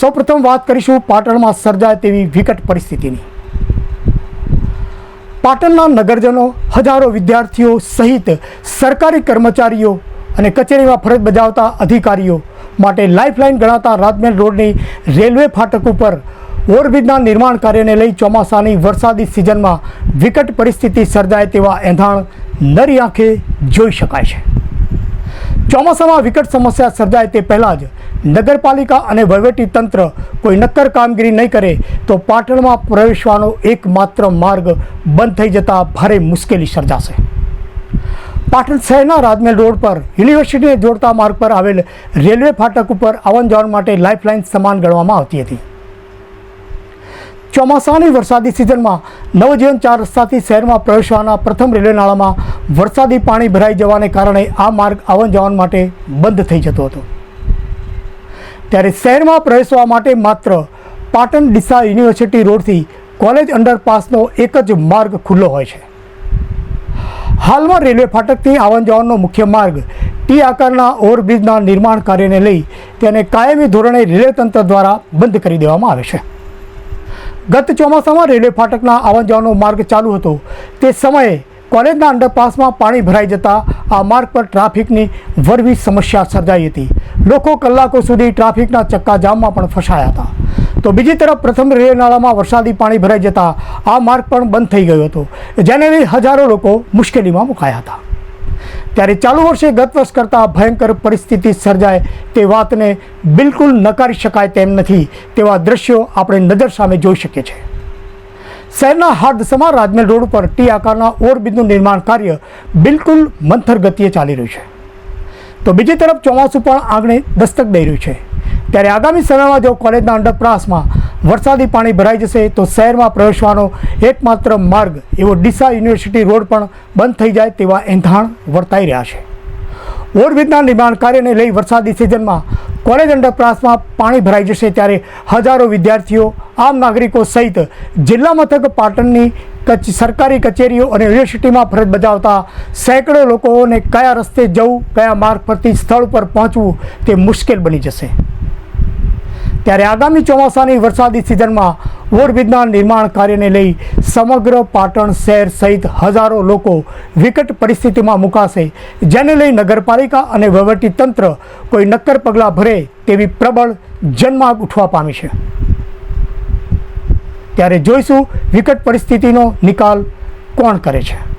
સૌપ્રથમ વાત કરીશું પાટણમાં સર્જાય તેવી વિકટ પરિસ્થિતિની. પાટણના નગરજનો, હજારો વિદ્યાર્થીઓ સહિત સરકારી કર્મચારીઓ અને કચેરીમાં ફરજ બજાવતા અધિકારીઓ માટે લાઇફલાઇન ગણાતા રાજમહેલ રોડની રેલવે ફાટક ઉપર ઓવરબ્રિજના નિર્માણ કાર્યને લઈ ચોમાસાની વરસાદી સિઝનમાં વિકટ પરિસ્થિતિ સર્જાય તેવા એંધાણ નરી આંખે જોઈ શકાય છે. ચોમાસામાં વિકટ સમસ્યા સર્જાય તે પહેલાં જ નગરપાલિકા અને વહીવટી તંત્ર કોઈ નક્કર કામગીરી નહીં કરે તો પાટણમાં પ્રવેશવાનો એકમાત્ર માર્ગ બંધ થઈ જતા ભારે મુશ્કેલી સર્જાશે. પાટણ શહેરના રાજમહેલ રોડ પર યુનિવર્સિટીને જોડતા માર્ગ પર આવેલ રેલવે ફાટક ઉપર આવન જાવન માટે લાઇફલાઇન સમાન ગણવામાં આવતી હતી. ચોમાસાની વરસાદી સિઝનમાં નવજીવન ચાર રસ્તાથી શહેરમાં પ્રવેશવાના પ્રથમ રેલવે નાળામાં વરસાદી પાણી ભરાઈ જવાને કારણે આ માર્ગ આવન જવાન માટે બંધ થઈ જતો હતો. ત્યારે શહેરમાં પ્રવેશવા માટે માત્ર પાટણ ડીસા યુનિવર્સિટી રોડથી કોલેજ અંડરપાસનો એક જ માર્ગ ખુલ્લો હોય છે. હાલમાં રેલવે ફાટકથી આવન જવાનનો મુખ્ય માર્ગ ટી આકારના ઓવરબ્રિજના નિર્માણ કાર્યને લઈ તેને કાયમી ધોરણે રેલવે તંત્ર દ્વારા બંધ કરી દેવામાં આવે છે. ગત ચોમાસામાં રેલવે ફાટકના આવન જવાનો માર્ગ ચાલુ હતો. તે સમયે કોલેજના અંડરપાસમાં પાણી ભરાઈ જતા આ માર્ગ પર ટ્રાફિકની વરવી સમસ્યા સર્જાઈ હતી. લોકો કલાકો સુધી ટ્રાફિકના ચક્કાજામમાં પણ ફસાયા હતા. તો બીજી તરફ પ્રથમ રેલ નાળામાં વરસાદી પાણી ભરાઈ જતા આ માર્ગ પણ બંધ થઈ ગયો હતો. જેને લઈ હજારો લોકો મુશ્કેલીમાં મુકાયા હતા. ત્યારે ચાલુ વર્ષે ગત વર્ષ કરતાં ભયંકર પરિસ્થિતિ સર્જાય તે વાતને બિલકુલ નકારી શકાય તેમ નથી તેવા દ્રશ્યો આપણે નજર સામે જોઈ શકીએ છીએ. શહેરના હાર્દસમા રાજમહેલ રોડ ઉપર ટી આકારના ઓરબિંદુ નિર્માણ કાર્ય બિલકુલ મંથર ગતિએ ચાલી રહ્યું છે. તો બીજી તરફ ચોમાસું પણ આંગણે દસ્તક દઈ રહ્યું છે. ત્યારે આગામી સમયમાં જો કોલેજના અંડરપાસમાં વરસાદી પાણી ભરાઈ જશે, તો શહેરમાં પ્રવેશવાનો એકમાત્ર માર્ગ એવો ડીસા યુનિવર્સિટી રોડ પણ બંધ થઈ જાય તેવા એંધાણ વર્તાઈ રહ્યા છે. ઓરબિંદના નિર્માણ કાર્યને લઈ વરસાદી સિઝનમાં કોલેજ અંડરપાસમાં પાણી ભરાઈ જશે ત્યારે હજારો વિદ્યાર્થીઓ, આમ નાગરિકો સહિત જિલ્લા મથક પાટણની સરકારી કચેરીઓ અને યુનિવર્સિટીમાં ફરજ બજાવતા સેંકડો લોકોને કયા રસ્તે જવું, કયા માર્ગ પરથી સ્થળ પર પહોંચવું તે મુશ્કેલ બની જશે. ત્યારે આગામી ચોમાસાની વરસાદી સિઝનમાં ઓવરબ્રિજના નિર્માણ કાર્યને લઈ સમગ્ર પાટણ શહેર સહિત હજારો લોકો વિકટ પરિસ્થિતિમાં મુકાશે. જેને લઈ નગરપાલિકા અને વહીવટી તંત્ર કોઈ નક્કર પગલાં ભરે તેવી પ્રબળ જનમાગ ઉઠવા પામી છે. ત્યારે જોઈશું વિકટ પરિસ્થિતિનો નિકાલ કોણ કરે છે.